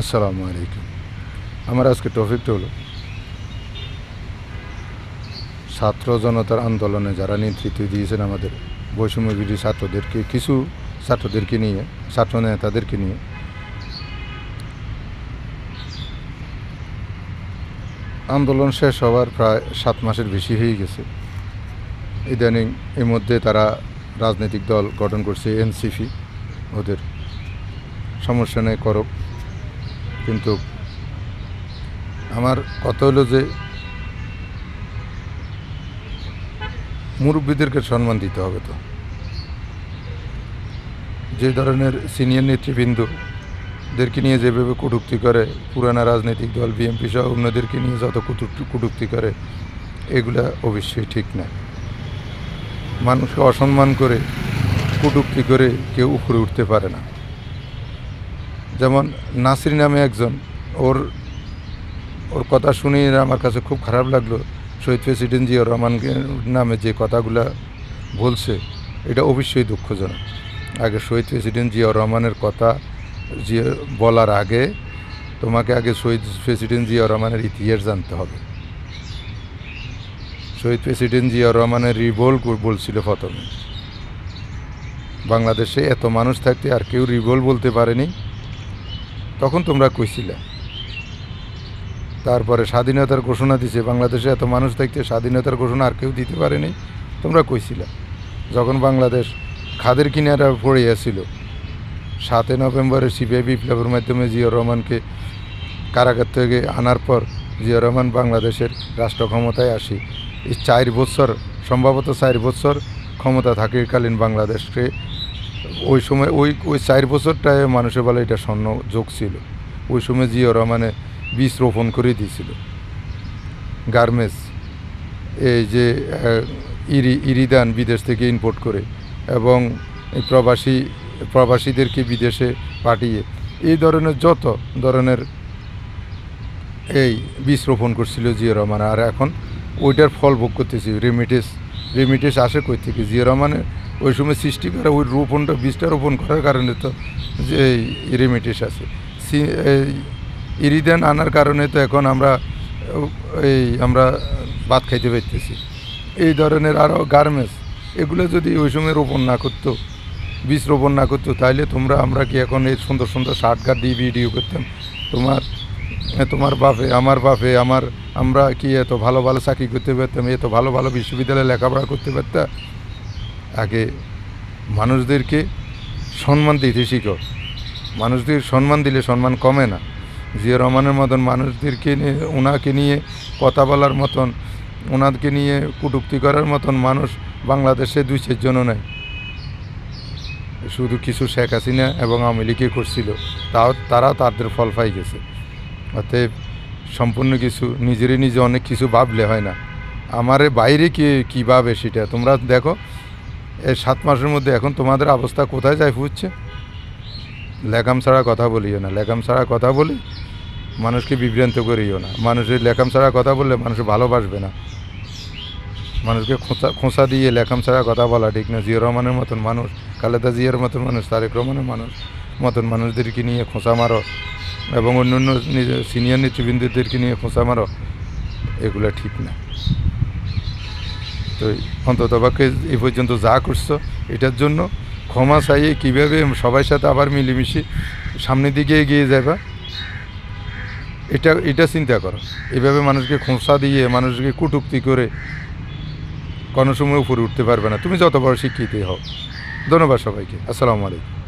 আসসালামু আলাইকুম। আমার আজকে টপিকটা হলো ছাত্র জনতার আন্দোলনে যারা নেতৃত্ব দিয়েছেন আমাদের বৈষম্যবিরোধী ছাত্রদেরকে, কিছু ছাত্রদেরকে নিয়ে, ছাত্র নেতাদেরকে নিয়ে, আন্দোলন শেষ হওয়ার প্রায় সাত মাসের বেশি হয়ে গেছে। ইদানিং এর মধ্যে তারা রাজনৈতিক দল গঠন করছে, এনসিপি, ওদের সমস্যা নেই করক কিন্তু আমার কথা হলো যে মুরব্বীদেরকে সম্মান দিতে হবে তো। যে ধরনের সিনিয়র নেতৃবৃন্দদেরকে নিয়ে যেভাবে কটূক্তি করে, পুরানা রাজনৈতিক দল বিএনপি সহ অন্যদেরকে নিয়ে যত কটূক্তি- করে, এগুলা অবশ্যই ঠিক না। মানুষকে অসম্মান করে, কটূক্তি করে কেউ উপরে উঠতে পারে না। যেমন নাসির নামে একজন, ওর ওর কথা শুনে আমার কাছে খুব খারাপ লাগল, শহীদ প্রেসিডেন্ট জিয়া রহমানকে নামে যে কথাগুলো বলছে, এটা অবশ্যই দুঃখজনক। আগে শহীদ প্রেসিডেন্ট জিয়া রহমানের কথা যে বলার আগে তোমাকে আগে শহীদ প্রেসিডেন্ট জিয়া রহমানের ইতিহাস জানতে হবে। শহীদ প্রেসিডেন্ট জিয়া রহমানের রিভোল বলছিল প্রথমে। বাংলাদেশে এত মানুষ থাকতে আর কেউ রিভোল বলতে পারেনি। তখন তোমরা কইছিলে। তারপরে স্বাধীনতার ঘোষণা দিছে, বাংলাদেশে এত মানুষ দেখতে স্বাধীনতার ঘোষণা আর কেউ দিতে পারেনি, তোমরা কইছিলে। যখন বাংলাদেশ খাদের কিনারা পড়ে আসছিল সাতই নভেম্বরে সিপিআই বিপ্লবের মাধ্যমে জিয়া রহমানকে কারাগার থেকে আনার পর জিয়া রহমান বাংলাদেশের রাষ্ট্র ক্ষমতায় আসি। এই চার বছর সম্ভবত চার বছর ক্ষমতা থাকাকালীন বাংলাদেশকে ওই সময় ওই ওই চার বছরটায় মানুষের বলে এটা স্বর্ণ যোগ ছিল। ওই সময় জিয়া মানে বীজ রোপণ করে দিয়েছিল। গার্মেন্টস, এই যে ইরি, ইরিদান বিদেশ থেকে ইম্পোর্ট করে এবং প্রবাসী, প্রবাসীদেরকে বিদেশে পাঠিয়ে এই ধরনের যত ধরনের এই বীজ রোপণ করছিল জিয়া রহমান আর এখন ওইটার ফল ভোগ করতেছি। রেমিটেস রেমিটেস আসে কই থেকে? জিয়া রহমানের ওই সময় সৃষ্টি করা ওই রোপণটা, বীজটা রোপণ করার কারণে তো যে এই রেমিটেস আছে। ইরিদান আনার কারণে তো এখন আমরা, এই আমরা ভাত খাইতে পারতেছি। এই ধরনের আরও গার্মেন্টস, এগুলো যদি ওই সময় রোপণ না করতো, বীজ রোপণ না করতো তাহলে তোমরা, আমরা কি এখন এই সুন্দর সুন্দর শার্ট গার্ড দিয়ে ভিডিও করতাম? তোমার তোমার বাপে, আমার বাপে, আমার, আমরা কি এত ভালো ভালো চাকরি করতে পারতাম, এত ভালো ভালো বিশ্ববিদ্যালয়ে লেখাপড়া করতে পারতাম আগে মানুষদেরকে সম্মান দিতে শিখো। মানুষদের সম্মান দিলে সম্মান কমে না। জিয়া রহমানের মতন মানুষদেরকে নিয়ে ওনাকে নিয়ে কথা বলার মতন ওনাকে নিয়ে কটূক্তি করার মতন মানুষ বাংলাদেশে দুই চারজনও নাই। শুধু কিছু শেখ হাসিনা এবং আওয়ামী লীগে করছিল। তাও তারা তাদের ফল পাই গেছে। অতএব সম্পূর্ণ কিছু, নিজেরই নিজে অনেক কিছু ভাবলে হয় না। আমার বাইরে কি, কী ভাবে সেটা? তোমরা দেখো এই সাত মাসের মধ্যে এখন তোমাদের অবস্থা কোথায় যায় ফুটছে লেখাম ছাড়া কথা বলিও না। লেখাম ছাড়া কথা বলি মানুষকে বিভ্রান্ত করিও না। মানুষের লেখাম ছাড়া কথা বললে মানুষ ভালোবাসবে না। মানুষকে খোঁচা খোঁচা দিয়ে লেখাম ছাড়া কথা বলা ঠিক না। জিয়া রহমানের মতন মানুষ, খালেদা জিয়ার মতন মানুষ, তারেক রহমানের মানুষ, মতন মানুষদেরকে নিয়ে খোঁচা মারো এবং অন্য অন্য সিনিয়র নেতৃবৃন্দদেরকে নিয়ে খোঁচা মারো, এগুলো ঠিক না। তো অন্তত পক্ষে এই পর্যন্ত যা করছ, এটার জন্য ক্ষমা চাইয়ে কীভাবে সবার সাথে আবার মিলেমিশে সামনের দিকে এগিয়ে যাবা, এটা এটা চিন্তা করো। এভাবে মানুষকে খোঁসা দিয়ে, মানুষকে কুটুক্তি করে কোনো সময় উপরে উঠতে পারবে না। তুমি যত বড় শিক্ষিতই হও। ধন্যবাদ সবাইকে। আসসালামু আলাইকুম।